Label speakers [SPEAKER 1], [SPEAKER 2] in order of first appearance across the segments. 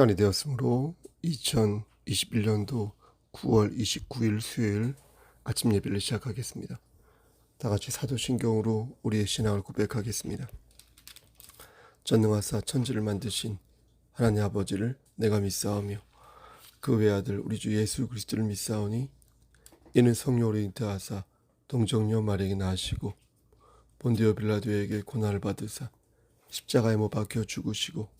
[SPEAKER 1] 시간이 되었으므로 2021년도 9월 29일 수요일 아침 예배를 시작하겠습니다. 다 같이 사도신경으로 우리의 신앙을 고백하겠습니다. 전능하사 천지를 만드신 하나님 아버지를 내가 믿사오며 그 외아들 우리 주 예수 그리스도를 믿사오니 이는 성령으로 잉태하사 동정녀 마리에게 낳으시고 본디오 빌라도에게 고난을 받으사 십자가에 못 박혀 죽으시고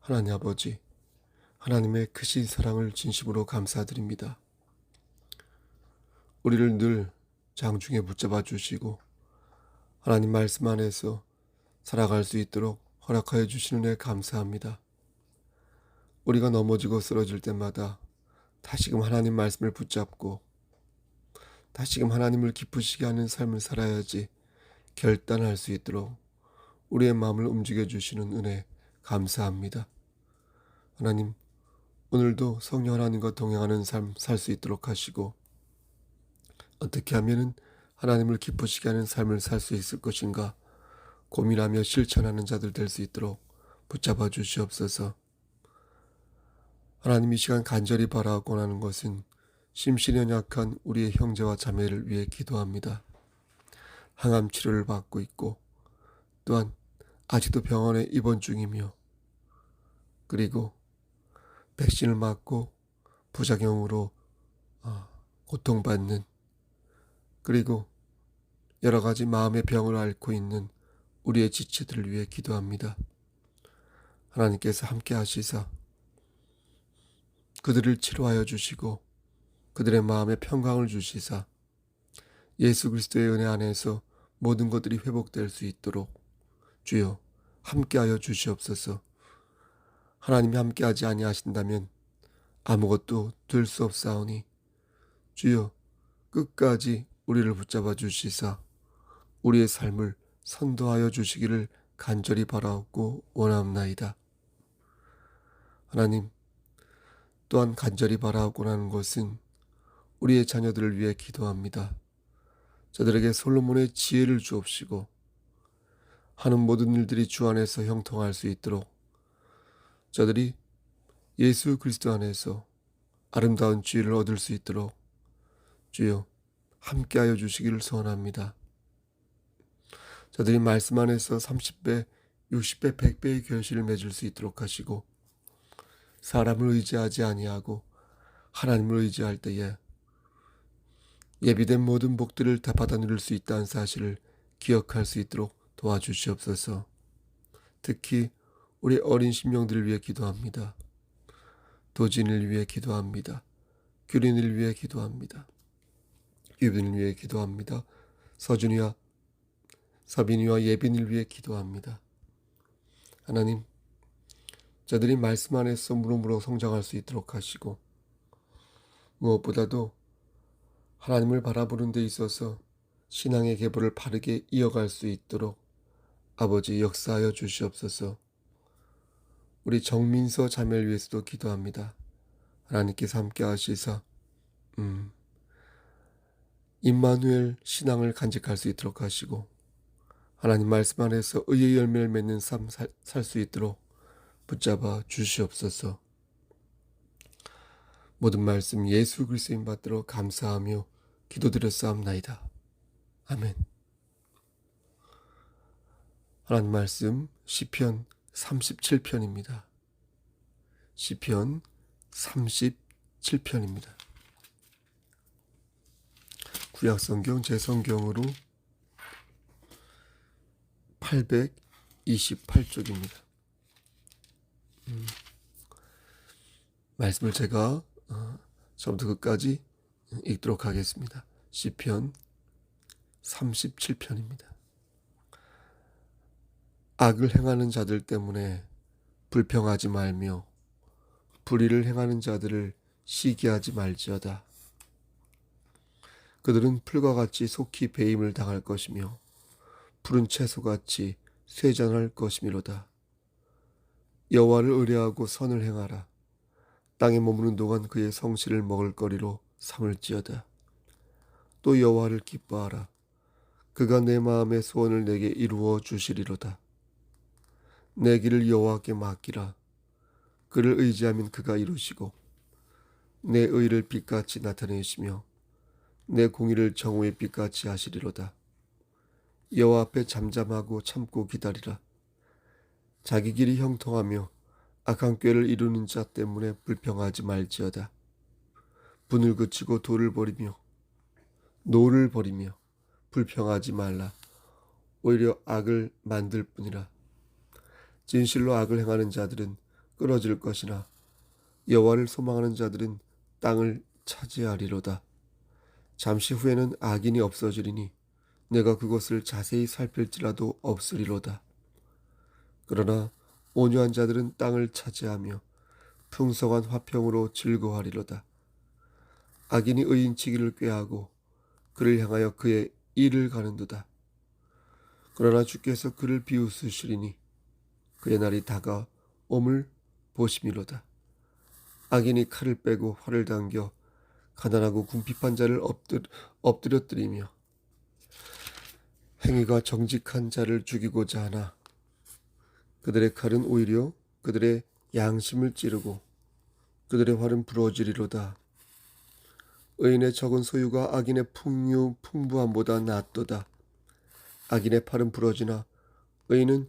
[SPEAKER 1] 하나님 아버지, 하나님의 크신 사랑을 진심으로 감사드립니다. 우리를 늘 장중에 붙잡아 주시고 하나님 말씀 안에서 살아갈 수 있도록 허락하여 주시는 애 감사합니다. 우리가 넘어지고 쓰러질 때마다 다시금 하나님 말씀을 붙잡고 다시금 하나님을 기쁘시게 하는 삶을 살아야지 결단할 수 있도록 우리의 마음을 움직여 주시는 은혜 감사합니다. 하나님, 오늘도 성령 하나님과 동행하는 삶 살 수 있도록 하시고 어떻게 하면은 하나님을 기쁘시게 하는 삶을 살 수 있을 것인가 고민하며 실천하는 자들 될 수 있도록 붙잡아 주시옵소서. 하나님 이 시간 간절히 바라고 하는 것은 심신이 연약한 우리의 형제와 자매를 위해 기도합니다. 항암 치료를 받고 있고 또한 아직도 병원에 입원 중이며 그리고 백신을 맞고 부작용으로 아, 고통받는 그리고 여러 가지 마음의 병을 앓고 있는 우리의 지체들을 위해 기도합니다. 하나님께서 함께 하시사 그들을 치료하여 주시고 그들의 마음에 평강을 주시사 예수 그리스도의 은혜 안에서 모든 것들이 회복될 수 있도록 주여 함께하여 주시옵소서. 하나님이 함께하지 아니하신다면 아무것도 될 수 없사오니 주여 끝까지 우리를 붙잡아 주시사 우리의 삶을 선도하여 주시기를 간절히 바라옵고 원합나이다. 하나님 또한 간절히 바라옵고 하는 것은 우리의 자녀들을 위해 기도합니다. 저들에게 솔로몬의 지혜를 주옵시고 하는 모든 일들이 주 안에서 형통할 수 있도록 저들이 예수 그리스도 안에서 아름다운 지혜를 얻을 수 있도록 주여 함께하여 주시기를 소원합니다. 저들이 말씀 안에서 30배, 60배, 100배의 결실을 맺을 수 있도록 하시고 사람을 의지하지 아니하고 하나님을 의지할 때에 예비된 모든 복들을 다 받아 누릴 수 있다는 사실을 기억할 수 있도록 도와주시옵소서. 특히 우리 어린 심령들을 위해 기도합니다. 도진을 위해 기도합니다. 규린을 위해 기도합니다. 유빈을 위해 기도합니다. 서준이와 서빈이와 예빈을 위해 기도합니다. 하나님, 저들이 말씀 안에서 무릎으로 성장할 수 있도록 하시고 무엇보다도 하나님을 바라보는 데 있어서 신앙의 계보를 바르게 이어갈 수 있도록 아버지 역사하여 주시옵소서. 우리 정민서 자매를 위해서도 기도합니다. 하나님께서 함께 하시사 음, 임마누엘 신앙을 간직할 수 있도록 하시고 하나님 말씀 안에서 의의 열매를 맺는 삶 살 수 있도록 붙잡아 주시옵소서. 모든 말씀 예수 그리스도인 받들어 감사하며 기도드렸사옵나이다. 아멘. 하나님 말씀 시편 37편입니다. 시편 37편입니다. 구약 성경 제 성경으로 828쪽입니다. 음, 말씀을 제가 어, 처음부터 끝까지 읽도록 하겠습니다. 시편 37편입니다. 악을 행하는 자들 때문에 불평하지 말며 불의를 행하는 자들을 시기하지 말지어다. 그들은 풀과 같이 속히 배임을 당할 것이며 푸른 채소같이 쇠잔할 것이미로다. 여호와를 의뢰하고 선을 행하라. 땅에 머무는 동안 그의 성실을 먹을 거리로 삼을지어다. 또 여호와를 기뻐하라. 그가 내 마음의 소원을 내게 이루어 주시리로다. 내 길을 여호와께 맡기라. 그를 의지하면 그가 이루시고 내 의를 빛같이 나타내시며 내 공의를 정오의 빛같이 하시리로다. 여호와 앞에 잠잠하고 참고 기다리라. 자기 길이 형통하며 악한 꾀를 이루는 자 때문에 불평하지 말지어다. 분을 그치고 돌을 버리며 노를 버리며 불평하지 말라. 오히려 악을 만들 뿐이라. 진실로 악을 행하는 자들은 끊어질 것이나 여호와를 소망하는 자들은 땅을 차지하리로다. 잠시 후에는 악인이 없어지리니 내가 그것을 자세히 살필지라도 없으리로다. 그러나 온유한 자들은 땅을 차지하며 풍성한 화평으로 즐거워하리로다. 악인이 의인치기를 꾀하고 그를 향하여 그의 일을 가는도다. 그러나 주께서 그를 비웃으시리니 그의 날이 다가 옴을 보심이로다. 악인이 칼을 빼고 활을 당겨 가난하고 궁핍한 자를 엎드, 엎드려뜨리며 행위가 정직한 자를 죽이고자 하나 그들의 칼은 오히려 그들의 양심을 찌르고 그들의 활은 부러지리로다. 의인의 적은 소유가 악인의 풍류 풍부함보다 낫도다. 악인의 팔은 부러지나 의인은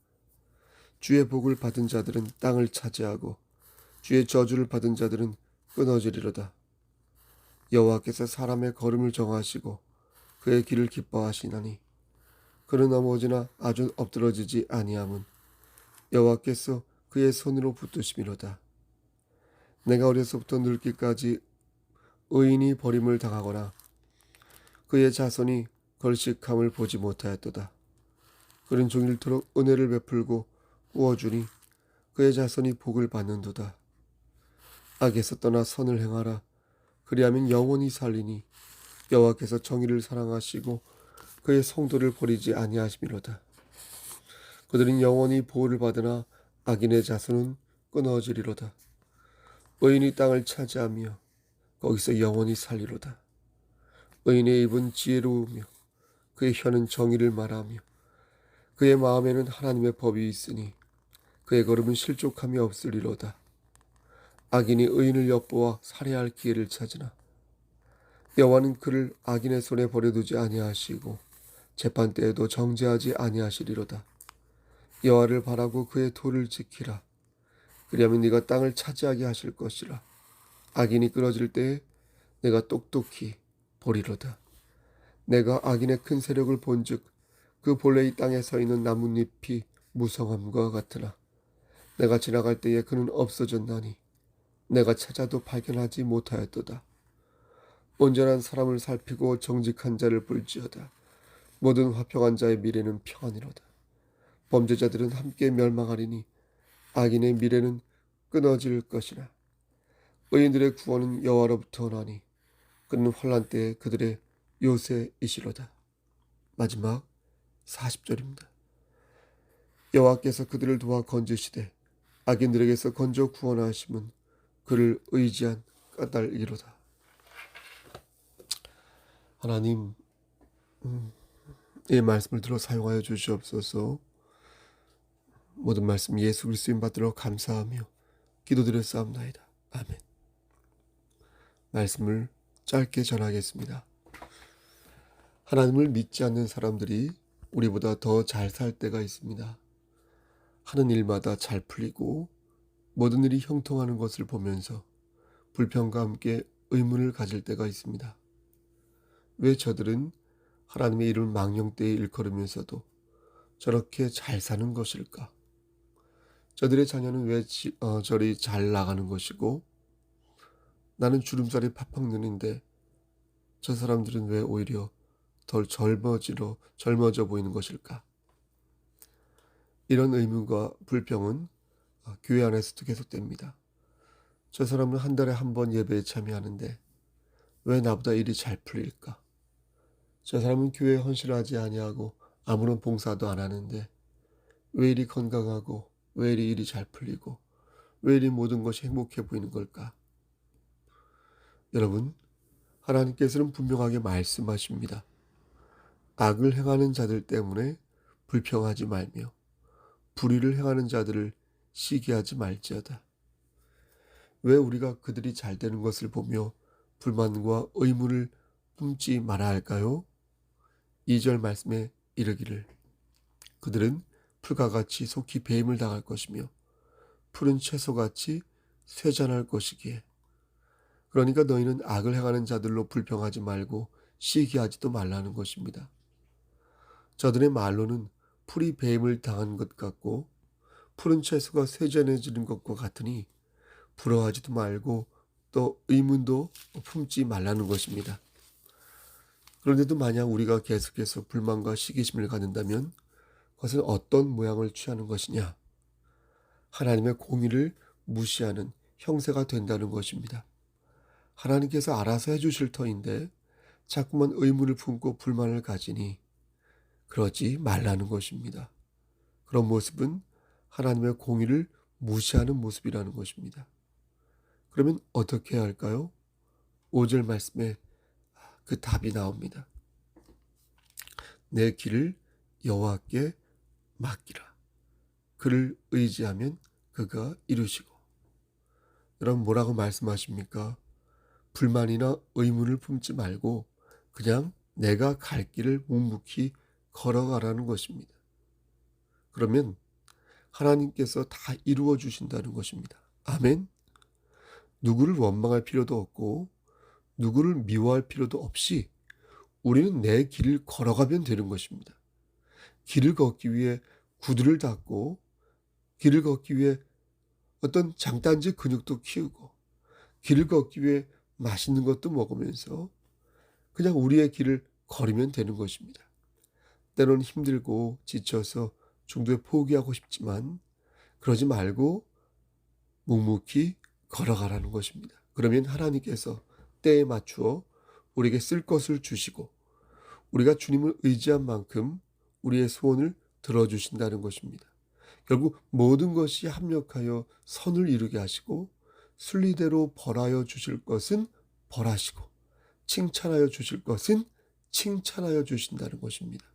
[SPEAKER 1] 주의 복을 받은 자들은 땅을 차지하고 주의 저주를 받은 자들은 끊어지리로다. 여호와께서 사람의 걸음을 정하시고 그의 길을 기뻐하시나니 그는 넘어지나 아주 엎드러지지 아니함은 여호와께서 그의 손으로 붙드심이로다. 내가 어려서부터 늙기까지 의인이 버림을 당하거나 그의 자손이 걸식함을 보지 못하였도다. 그는 종일토록 은혜를 베풀고 구워주니 그의 자손이 복을 받는도다. 악에서 떠나 선을 행하라. 그리하면 영원히 살리니 여호와께서 정의를 사랑하시고 그의 성도를 버리지 아니하심이로다. 그들은 영원히 보호를 받으나 악인의 자손은 끊어지리로다. 의인이 땅을 차지하며 거기서 영원히 살리로다. 의인의 입은 지혜로우며 그의 혀는 정의를 말하며 그의 마음에는 하나님의 법이 있으니 그의 걸음은 실족함이 없으리로다. 악인이 의인을 엿보아 살해할 기회를 찾으나 여호와는 그를 악인의 손에 버려두지 아니하시고 재판 때에도 정죄하지 아니하시리로다. 여호와를 바라고 그의 도를 지키라. 그리하면 네가 땅을 차지하게 하실 것이라. 악인이 끊어질 때에 내가 똑똑히 보리로다. 내가 악인의 큰 세력을 본즉 그 본래 이 땅에 서 있는 나뭇잎이 무성함과 같으나 내가 지나갈 때에 그는 없어졌나니 내가 찾아도 발견하지 못하였도다. 온전한 사람을 살피고 정직한 자를 볼지어다. 모든 화평한 자의 미래는 평안이로다. 범죄자들은 함께 멸망하리니 악인의 미래는 끊어질 것이라. 의인들의 구원은 여호와로부터 나니 그는 환란 때에 그들의 요새이시로다. 마지막 40절입니다. 여호와께서 그들을 도와 건지시되 악인들에게서 건져 구원하심은 그를 의지한 까닭이로다. 하나님, 음, 이 말씀을 들어 사용하여 주시옵소서. 모든 말씀 예수 그리스도인 받들어 감사하며 기도드렸사옵나이다. 아멘. 말씀을 짧게 전하겠습니다. 하나님을 믿지 않는 사람들이 우리보다 더 잘 살 때가 있습니다. 하는 일마다 잘 풀리고 모든 일이 형통하는 것을 보면서 불평과 함께 의문을 가질 때가 있습니다. 왜 저들은 하나님의 이름을 망령되이 일컬으면서도 저렇게 잘 사는 것일까? 저들의 자녀는 왜 지, 어, 저리 잘 나가는 것이고 나는 주름살이 팍팍 느는데 저 사람들은 왜 오히려 덜 젊어지러 젊어져 보이는 것일까? 이런 의문과 불평은 어, 교회 안에서도 계속됩니다. 저 사람은 한 달에 한 번 예배에 참여하는데 왜 나보다 일이 잘 풀릴까? 저 사람은 교회에 헌신하지 아니하고 아무런 봉사도 안 하는데 왜 이리 건강하고 왜 이리 일이 잘 풀리고 왜 이리 모든 것이 행복해 보이는 걸까? 여러분, 하나님께서는 분명하게 말씀하십니다. 악을 행하는 자들 때문에 불평하지 말며 불의를 행하는 자들을 시기하지 말지어다. 왜 우리가 그들이 잘 되는 것을 보며 불만과 의문을 품지 말아야 할까요? 2절 말씀에 이르기를 그들은 풀과 같이 속히 배임을 당할 것이며 푸른 채소같이 쇠잔할 것이기에 그러니까 너희는 악을 행하는 자들로 불평하지 말고 시기하지도 말라는 것입니다. 저들의 말로는 풀이 배임을 당한 것 같고 푸른 채소가 쇠잔해지는 것과 같으니 부러워하지도 말고 또 의문도 품지 말라는 것입니다. 그런데도 만약 우리가 계속해서 불만과 시기심을 갖는다면 그것은 어떤 모양을 취하는 것이냐? 하나님의 공의를 무시하는 형세가 된다는 것입니다. 하나님께서 알아서 해주실 터인데 자꾸만 의문을 품고 불만을 가지니 그러지 말라는 것입니다. 그런 모습은 하나님의 공의를 무시하는 모습이라는 것입니다. 그러면 어떻게 해야 할까요? 5절 말씀에 그 답이 나옵니다. 내 길을 여호와께 맡기라. 그를 의지하면 그가 이루시고. 여러분 뭐라고 말씀하십니까? 불만이나 의문을 품지 말고 그냥 내가 갈 길을 묵묵히 걸어가라는 것입니다. 그러면 하나님께서 다 이루어 주신다는 것입니다. 아멘. 누구를 원망할 필요도 없고 누구를 미워할 필요도 없이 우리는 내 길을 걸어가면 되는 것입니다. 길을 걷기 위해 구두를 닦고 길을 걷기 위해 어떤 장단지 근육도 키우고 길을 걷기 위해 맛있는 것도 먹으면서 그냥 우리의 길을 걸으면 되는 것입니다. 때로는 힘들고 지쳐서 중도에 포기하고 싶지만 그러지 말고 묵묵히 걸어가라는 것입니다. 그러면 하나님께서 때에 맞추어 우리에게 쓸 것을 주시고 우리가 주님을 의지한 만큼 우리의 소원을 들어주신다는 것입니다. 결국 모든 것이 합력하여 선을 이루게 하시고 순리대로 벌하여 주실 것은 벌하시고 칭찬하여 주실 것은 칭찬하여 주신다는 것입니다.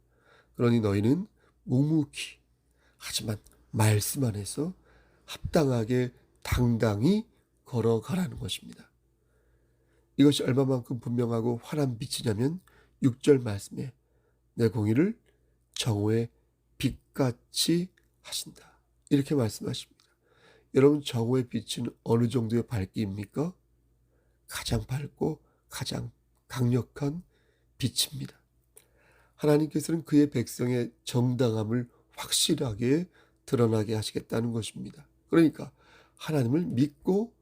[SPEAKER 1] 그러니 너희는 묵묵히 하지만 말씀 안에서 합당하게 당당히 걸어가라는 것입니다. 이것이 얼마만큼 분명하고 환한 빛이냐면 6절 말씀에 내 공의를 정오의 빛같이 하신다. 이렇게 말씀하십니다. 여러분 정오의 빛은 어느 정도의 밝기입니까? 가장 밝고 가장 강력한 빛입니다. 하나님께서는 그의 백성의 정당함을 확실하게 드러나게 하시겠다는 것입니다. 그러니까 하나님을 믿고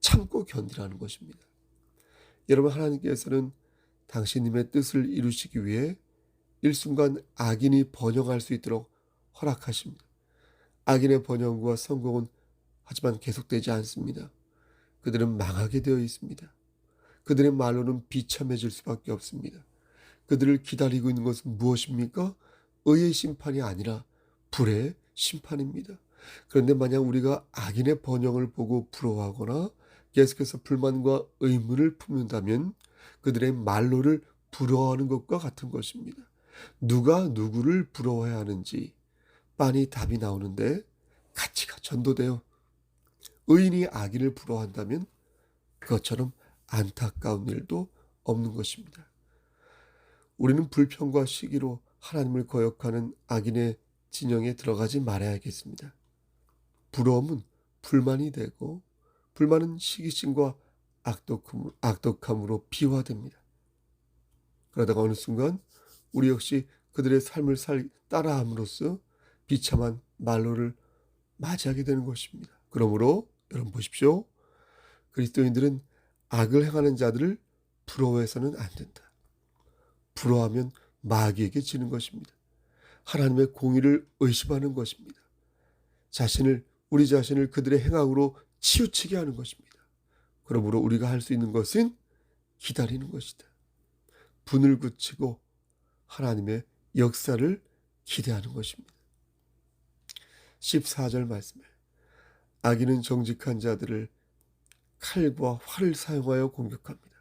[SPEAKER 1] 참고 견디라는 것입니다. 여러분 하나님께서는 당신님의 뜻을 이루시기 위해 일순간 악인이 번영할 수 있도록 허락하십니다. 악인의 번영과 성공은 하지만 계속되지 않습니다. 그들은 망하게 되어 있습니다. 그들의 말로는 비참해질 수밖에 없습니다. 그들을 기다리고 있는 것은 무엇입니까? 의의 심판이 아니라 불의 심판입니다. 그런데 만약 우리가 악인의 번영을 보고 부러워하거나 계속해서 불만과 의문을 품는다면 그들의 말로를 부러워하는 것과 같은 것입니다. 누가 누구를 부러워해야 하는지 빤히 답이 나오는데 가치가 전도되어 의인이 악인을 부러워한다면 그것처럼 안타까운 일도 없는 것입니다. 우리는 불평과 시기로 하나님을 거역하는 악인의 진영에 들어가지 말아야겠습니다. 부러움은 불만이 되고 불만은 시기심과 악독함, 악독함으로 비화됩니다. 그러다가 어느 순간 우리 역시 그들의 삶을 살 따라함으로써 비참한 말로를 맞이하게 되는 것입니다. 그러므로 여러분 보십시오. 그리스도인들은 악을 행하는 자들을 부러워해서는 안 된다. 부러워하면 마귀에게 지는 것입니다. 하나님의 공의를 의심하는 것입니다. 자신을 우리 자신을 그들의 행악으로 치우치게 하는 것입니다. 그러므로 우리가 할 수 있는 것은 기다리는 것이다. 분을 굳히고 하나님의 역사를 기대하는 것입니다. 14절 말씀에 악인은 정직한 자들을 칼과 활을 사용하여 공격합니다.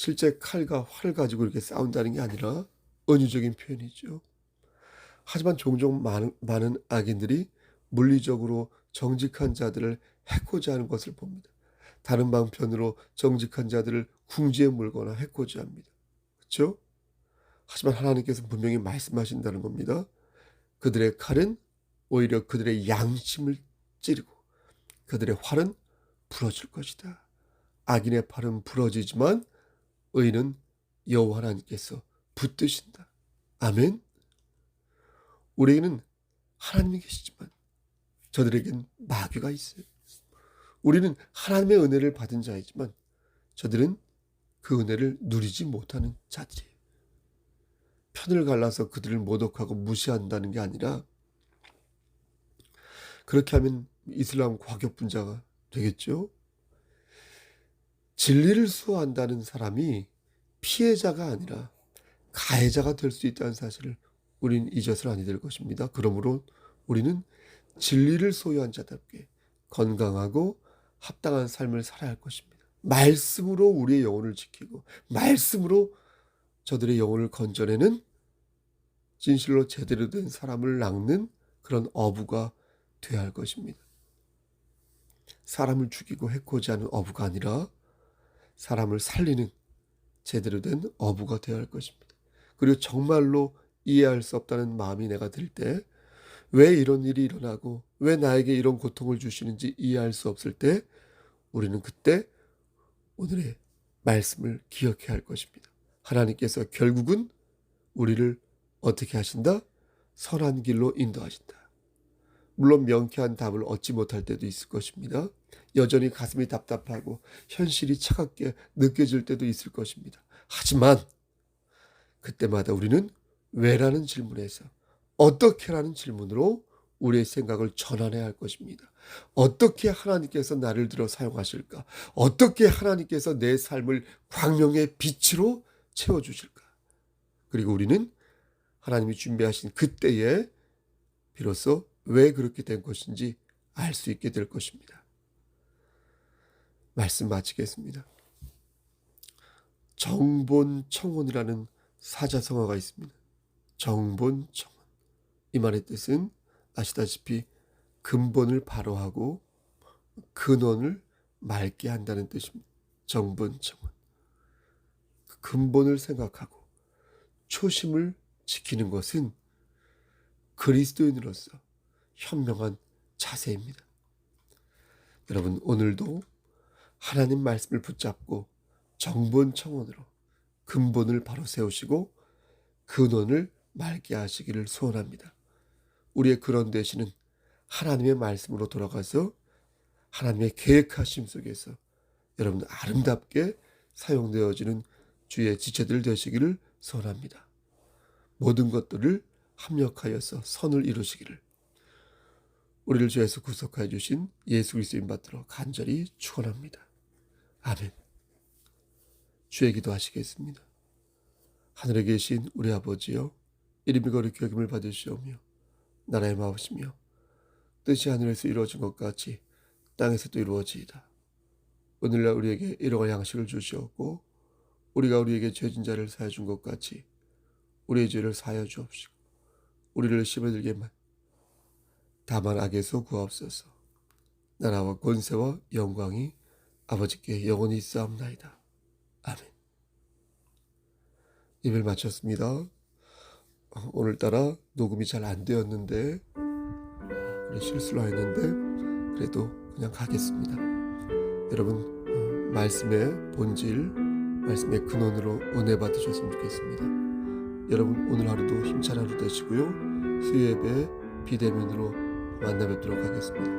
[SPEAKER 1] 실제 칼과 활을 가지고 이렇게 싸운다는 게 아니라 은유적인 표현이죠. 하지만 종종 많은, 많은 악인들이 물리적으로 정직한 자들을 해코지 하는 것을 봅니다. 다른 방편으로 정직한 자들을 궁지에 물거나 해코지 합니다. 그렇죠? 하지만 하나님께서 분명히 말씀하신다는 겁니다. 그들의 칼은 오히려 그들의 양심을 찌르고 그들의 활은 부러질 것이다. 악인의 팔은 부러지지만 의는 여호와 하나님께서 붙드신다. 아멘. 우리에게는 하나님이 계시지만 저들에겐 마귀가 있어요. 우리는 하나님의 은혜를 받은 자이지만 저들은 그 은혜를 누리지 못하는 자들이에요. 편을 갈라서 그들을 모독하고 무시한다는 게 아니라 그렇게 하면 이슬람 과격 분자가 되겠죠. 진리를 수호한다는 사람이 피해자가 아니라 가해자가 될 수 있다는 사실을 우리는 잊어서는 아니 될 것입니다. 그러므로 우리는 진리를 소유한 자답게 건강하고 합당한 삶을 살아야 할 것입니다. 말씀으로 우리의 영혼을 지키고 말씀으로 저들의 영혼을 건져내는 진실로 제대로 된 사람을 낳는 그런 어부가 되어야 할 것입니다. 사람을 죽이고 해코지 하는 어부가 아니라 사람을 살리는 제대로 된 어부가 되어야 할 것입니다. 그리고 정말로 이해할 수 없다는 마음이 내가 들 때, 왜 이런 일이 일어나고, 왜 나에게 이런 고통을 주시는지 이해할 수 없을 때, 우리는 그때 오늘의 말씀을 기억해야 할 것입니다. 하나님께서 결국은 우리를 어떻게 하신다? 선한 길로 인도하신다. 물론 명쾌한 답을 얻지 못할 때도 있을 것입니다. 여전히 가슴이 답답하고 현실이 차갑게 느껴질 때도 있을 것입니다. 하지만 그때마다 우리는 왜라는 질문에서 어떻게라는 질문으로 우리의 생각을 전환해야 할 것입니다. 어떻게 하나님께서 나를 들어 사용하실까? 어떻게 하나님께서 내 삶을 광명의 빛으로 채워주실까? 그리고 우리는 하나님이 준비하신 그때에 비로소 왜 그렇게 된 것인지 알 수 있게 될 것입니다. 말씀 마치겠습니다. 정본청혼이라는 사자성어가 있습니다. 정본청혼. 이 말의 뜻은 아시다시피 근본을 바로 하고 근원을 맑게 한다는 뜻입니다. 정본청혼. 그 근본을 생각하고 초심을 지키는 것은 그리스도인으로서 현명한 자세입니다. 여러분 오늘도 하나님 말씀을 붙잡고 정본 청원으로 근본을 바로 세우시고 근원을 맑게 하시기를 소원합니다. 우리의 그런 대신은 하나님의 말씀으로 돌아가서 하나님의 계획하심 속에서 여러분 아름답게 사용되어지는 주의 지체들 되시기를 소원합니다. 모든 것들을 합력하여서 선을 이루시기를 우리를 주에서 구속하여 주신 예수 그리스도인 받들어 간절히 축원합니다. 아멘. 주의 기도하시겠습니다. 하늘에 계신 우리 아버지여 이름이 거룩히 여김을 받으시오며 나라의 마음이시며 뜻이 하늘에서 이루어진 것 같이 땅에서도 이루어지이다. 오늘날 우리에게 일용할 양식을 주시옵고 우리가 우리에게 죄진 자를 사해 준것 같이 우리의 죄를 사하여 주옵시고 우리를 심어들게 만 다만 악에서 구하옵소서. 나라와 권세와 영광이 아버지께 영원히 있사옵나이다. 아멘. 입을 마쳤습니다. 오늘따라 녹음이 잘 안 되었는데 실수를 했는데 그래도 그냥 가겠습니다. 여러분 어, 말씀의 본질, 말씀의 근원으로 은혜 받으셨으면 좋겠습니다. 여러분 오늘 하루도 힘찬 하루 되시고요. 수요예배 비대면으로 만나 뵙도록 하겠습니다.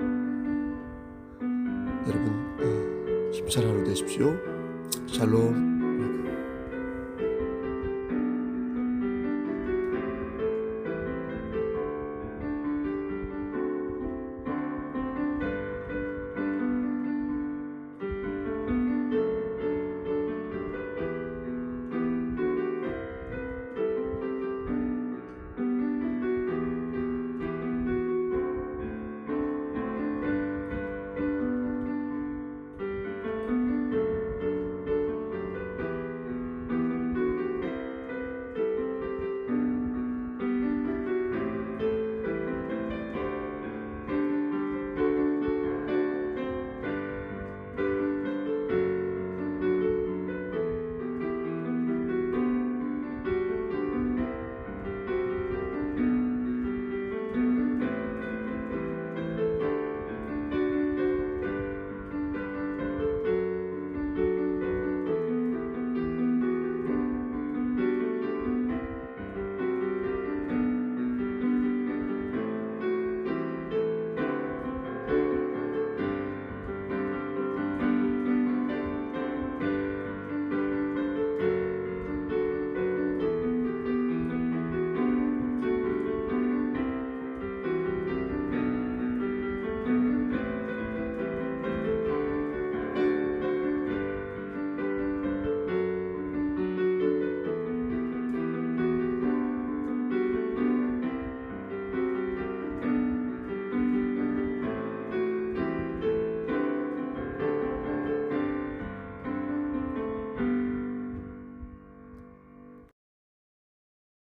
[SPEAKER 1] 여러분 어, 힘찬 하루 되십시오. 샬롬.